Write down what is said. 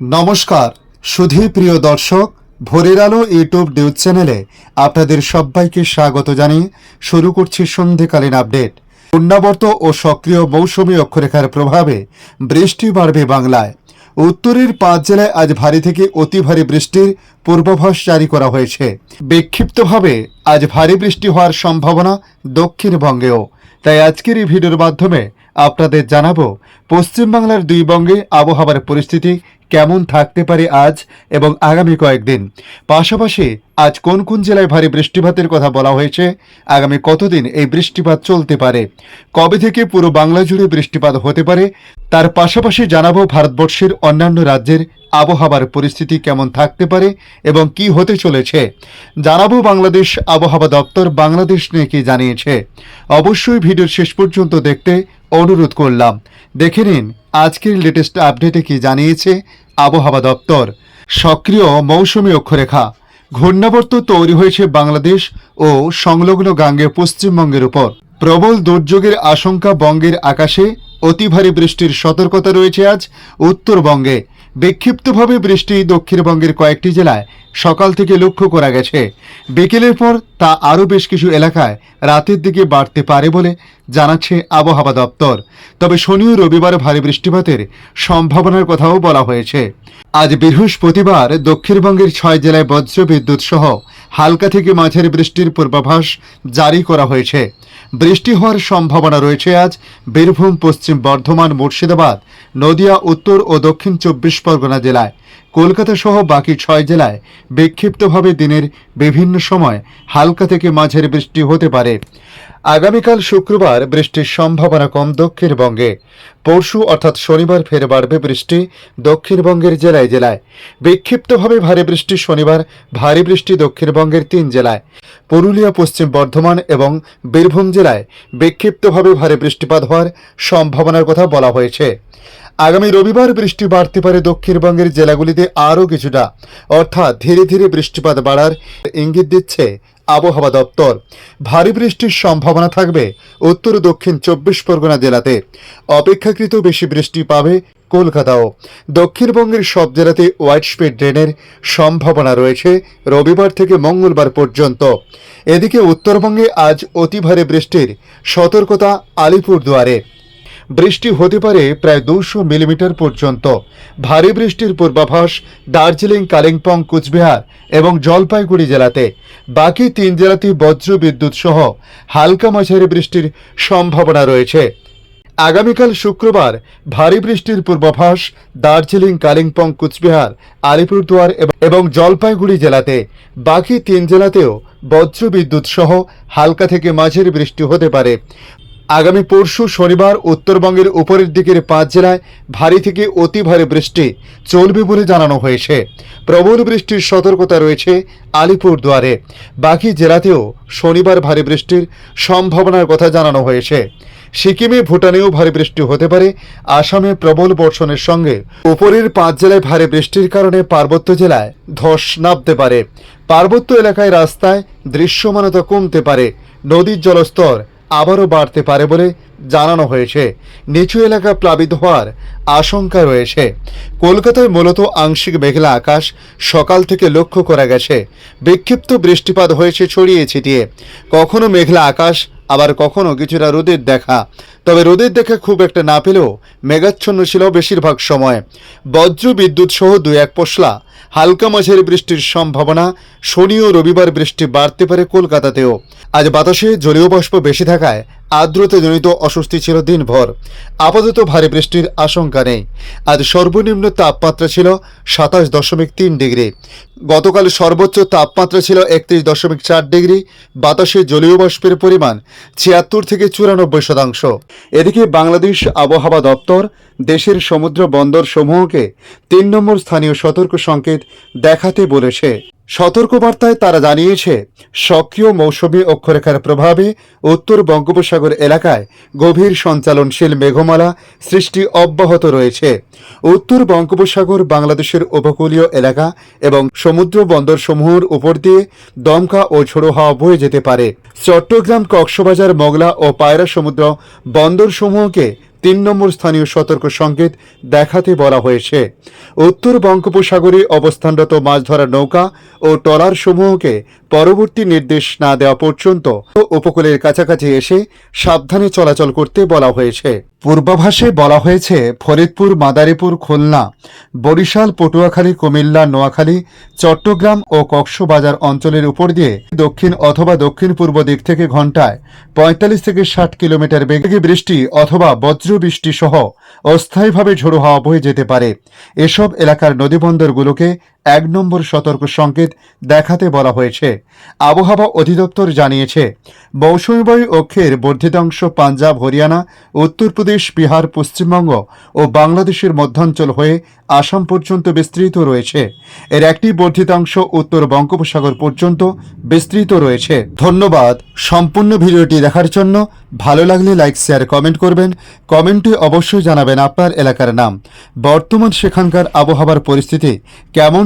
নমস্কার সুধী প্রিয় দর্শক, ভোরের আলো ইউটিউব নিউজ চ্যানেলে আপনাদের সবাইকে স্বাগত জানিয়ে শুরু করছি সন্ধেকালীন আপডেট। পূর্ণাবর্ত ও সক্রিয় মৌসুমী অক্ষরেখার প্রভাবে বৃষ্টি বাড়বে বাংলায়। উত্তরের পাঁচ জেলায় আজ ভারী থেকে অতি ভারী বৃষ্টির পূর্বাভাস জারি করা হয়েছে। বিক্ষিপ্তভাবে আজ ভারী বৃষ্টি হওয়ার সম্ভাবনা দক্ষিণবঙ্গেও। তাই আজকের এই ভিডিওর মাধ্যমে আপনাদের জানাব, পশ্চিমবাংলার দুই বঙ্গে আবহাওয়ার পরিস্থিতি কেমন থাকতে পারে আজ এবং আগামী কয়েকদিন? পাশাপাশি আজ কোন কোন জেলায় ভারী বৃষ্টিপাতের কথা বলা হয়েছে? আগামী কতদিন এই বৃষ্টিপাত চলতে পারে? কবে থেকে পুরো বাংলা জুড়ে বৃষ্টিপাত হতে পারে? তার পাশাপাশি জানাব ভারতবর্ষের অন্যান্য রাজ্যের আবহাওয়ার পরিস্থিতি কেমন থাকতে পারে এবং কি হতে চলেছে, জানাব বাংলাদেশ আবহাওয়া দপ্তর বাংলাদেশ নিয়ে কি জানিয়েছে। অবশ্যই ভিডিওর শেষ পর্যন্ত দেখতে অনুরোধ করলাম। দেখে নিন আজকের লেটেস্ট আপডেটে কি জানিয়েছে আবহাওয়া দপ্তর। সক্রিয় মৌসুমী অক্ষরেখা, ঘূর্ণাবর্ত তৈরি হয়েছে বাংলাদেশ ও সংলগ্ন গাঙ্গে পশ্চিমবঙ্গের উপর। প্রবল দুর্যোগের আশঙ্কা বঙ্গের আকাশে, অতি ভারী বৃষ্টির সতর্কতা রয়েছে আজ উত্তরবঙ্গে। বিক্ষিপ্তভাবে বৃষ্টি দক্ষিণবঙ্গের কয়েকটি জেলায় সকাল থেকে লক্ষ্য করা গেছে। বিকেলের পর তা আরও বেশ কিছু এলাকায় রাতের দিকে বাড়তে পারে বলে জানাচ্ছে আবহাওয়া দপ্তর। তবে শনি ও রবিবার ভারী বৃষ্টিপাতের সম্ভাবনার কথাও বলা হয়েছে। আজ বৃহস্পতিবার দক্ষিণবঙ্গের ছয় জেলায় বজ্র বিদ্যুৎ সহ হালকা থেকে মাঝের বৃষ্টির পূর্বাভাস জারি করা হয়েছে। বৃষ্টি হওয়ার সম্ভাবনা রয়েছে আজ বীরভূম, পশ্চিম বর্ধমান, মুর্শিদাবাদ, নদিয়া, উত্তর ও দক্ষিণ চব্বিশ পরগনা জেলায়। কলকাতা সহ বাকি ছয় জেলায় বিক্ষিপ্তভাবে দিনের বিভিন্ন সময় হালকা থেকে মাঝের বৃষ্টি হতে পারে। আগামীকাল শুক্রবার বৃষ্টির সম্ভাবনা কম দক্ষিণবঙ্গে। পরশু অর্থাৎ শনিবার ফের বাড়বে বৃষ্টি দক্ষিণবঙ্গের জেলায় জেলায়। বিক্ষিপ্তভাবে ভারী বৃষ্টি শনিবার, ভারী বৃষ্টি দক্ষিণবঙ্গের তিন জেলায়। পুরুলিয়া, পশ্চিম বর্ধমান এবং বীরভূম জেলায় বিক্ষিপ্তভাবে ভারী বৃষ্টিপাত হওয়ার সম্ভাবনার কথা বলা হয়েছে। আগামী রবিবার বৃষ্টি বাড়তে পারে দক্ষিণবঙ্গের জেলাগুলিতে আরও কিছুটা। অর্থাৎ ধীরে ধীরে বৃষ্টিপাত বাড়ার ইঙ্গিত দিচ্ছে আবহাওয়া দপ্তর। ভারী বৃষ্টির সম্ভাবনা থাকবে উত্তর দক্ষিণ চব্বিশ পরগনা জেলাতে। অপেক্ষাকৃত বেশি বৃষ্টি পাবে কলকাতাও দক্ষিণবঙ্গের সব জেলাতে হোয়াইট স্পিড ড্রেনের সম্ভাবনা রয়েছে রবিবার থেকে মঙ্গলবার পর্যন্ত। এদিকে উত্তরবঙ্গে আজ অতি ভারী বৃষ্টির সতর্কতা আলিপুরদুয়ারে। বৃষ্টি হতে পারে প্রায় দুশো মিলিমিটার পর্যন্ত। ভারী বৃষ্টির পূর্বাভাস দার্জিলিং, কালিম্পং, কুচবিহার এবং জলপাইগুড়ি জেলাতে। বাকি তিন জেলাতে বজ্র বিদ্যুৎ সহ হালকা মাঝারি বৃষ্টির সম্ভাবনা রয়েছে। আগামীকাল শুক্রবার ভারী বৃষ্টির পূর্বাভাস দার্জিলিং, কালিম্পং, কুচবিহার, আলিপুরদুয়ার এবং- জলপাইগুড়ি জেলাতে। বাকি তিন জেলাতেও বজ্র বিদ্যুৎ সহ হালকা থেকে মাঝের বৃষ্টি হতে পারে। আগামী পরশু শনিবার উত্তরবঙ্গের উপরের দিকের পাঁচ জেলায় ভারী থেকে অতি ভারী বৃষ্টি চলবে বলে জানানো হয়েছে। প্রবল বৃষ্টির সতর্কতা রয়েছে আলিপুরদুয়ারে। বাকি জেলাতেও শনিবার ভারী বৃষ্টির সম্ভাবনার কথা জানানো হয়েছে। সিকিমে, ভুটানেও ভারী বৃষ্টি হতে পারে। আসামে প্রবল বর্ষণের সঙ্গে উপরের পাঁচ জেলায় ভারী বৃষ্টির কারণে পার্বত্য জেলায় ধস নামতে পারে। পার্বত্য এলাকায় রাস্তায় দৃশ্যমানতা কমতে পারে। নদীর জলস্তর আবারও বাড়তে পারে বলে জানানো হয়েছে। নিচু এলাকা প্লাবিত হওয়ার আশঙ্কা রয়েছে। কলকাতায় মূলত আংশিক মেঘলা আকাশ সকাল থেকে লক্ষ্য করা গেছে। বিক্ষিপ্ত বৃষ্টিপাত হয়েছে ছড়িয়ে ছিটিয়ে। কখনো মেঘলা আকাশ, আবার কখনো কিছুটা রোদের দেখা। তবে রোদের দেখা খুব একটা না পেলেও মেঘাচ্ছন্ন ছিল বেশিরভাগ সময়। বজ্র বিদ্যুৎ সহ দু এক পশলা হালকা মাঝারি বৃষ্টির সম্ভাবনা। শনি ও রবিবার বৃষ্টি বাড়তে পারে কলকাতাতেও। আজ বাতাসে জলীয় বাষ্প বেশি থাকায় আর্দ্রতা আর্দ্রতাজনিত অস্বস্তি ছিল দিনভর। আপাতত ভারী বৃষ্টির আশঙ্কা নেই। আজ সর্বনিম্ন তাপমাত্রা ছিল সাতাশ দশমিক তিন ডিগ্রি। গতকাল সর্বোচ্চ তাপমাত্রা ছিল একত্রিশ দশমিক চার ডিগ্রি। বাতাসে জলীয় বাষ্পের পরিমাণ ছিয়াত্তর থেকে চুরানব্বই শতাংশ। এদিকে বাংলাদেশ আবহাওয়া দপ্তর দেশের সমুদ্র বন্দর সমূহকে তিন নম্বর স্থানীয় সতর্ক সংকেত দেখাতে বলেছে। সতর্কবার্তায় তারা জানিয়েছে, সক্রিয় মৌসুমী অক্ষরেখার প্রভাবে উত্তর বঙ্গোপসাগর এলাকায় গভীর সঞ্চালনশীল মেঘমালা সৃষ্টি অব্যাহত রয়েছে। উত্তর বঙ্গোপসাগর বাংলাদেশের উপকূলীয় এলাকা এবং সমুদ্র বন্দরসমূহের উপর দিয়ে দমকা ও ঝোড়ো হাওয়া বয়ে যেতে পারে। চট্টগ্রাম, কক্সবাজার, মগলা ও পায়রা সমুদ্র বন্দরসমূহকে তিন নম্বর স্থানীয় সতর্ক সংকেত দেখাতে বলা হয়েছে। উত্তর বঙ্গোপসাগরে অবস্থানরত মাছ ধরার নৌকা ও ট্রলার সমূহকে পরবর্তী নির্দেশ না দেওয়া পর্যন্ত উপকূলের কাছাকাছি এসে সাবধানে চলাচল করতে বলা হয়েছে। পূর্বাভাসে বলা হয়েছে, ফরিদপুর, মাদারীপুর, খুলনা, বরিশাল, পটুয়াখালী, কুমিল্লা, নোয়াখালী, চট্টগ্রাম ও কক্সবাজার অঞ্চলের উপর দিয়ে দক্ষিণ অথবা দক্ষিণ পূর্ব দিক থেকে ঘন্টায় পঁয়তাল্লিশ থেকে ষাট কিলোমিটার বেগে বৃষ্টি অথবা বজ্র বৃষ্টি সহ অস্থায়ীভাবে ঝোড়ো হাওয়া বয়ে যেতে পারে। এসব এলাকার নদীবন্দরগুলোকে এক নম্বর সতর্ক সংকেত দেখাতে বলা হয়েছে। আবহাওয়া অধিদপ্তর জানিয়েছে মৌসুমী বায়ু অক্ষের বর্ধিতাংশ পাঞ্জাব, হরিয়ানা, উত্তরপ্রদেশ, বিহার, পশ্চিমবঙ্গ ও বাংলাদেশের মধ্যাঞ্চল হয়ে আসাম পর্যন্ত বিস্তৃত রয়েছে। এর একটি বর্ধিতাংশ উত্তর বঙ্গোপসাগর পর্যন্ত বিস্তৃত রয়েছে। ধন্যবাদ। সম্পূর্ণ ভিডিওটি দেখার জন্য ভালো লাগলে লাইক, শেয়ার, কমেন্ট করবেন। কমেন্টে অবশ্যই জানাবেন আপনার এলাকার নাম। বর্তমান সেখানকার আবহাওয়ার পরিস্থিতি কেমন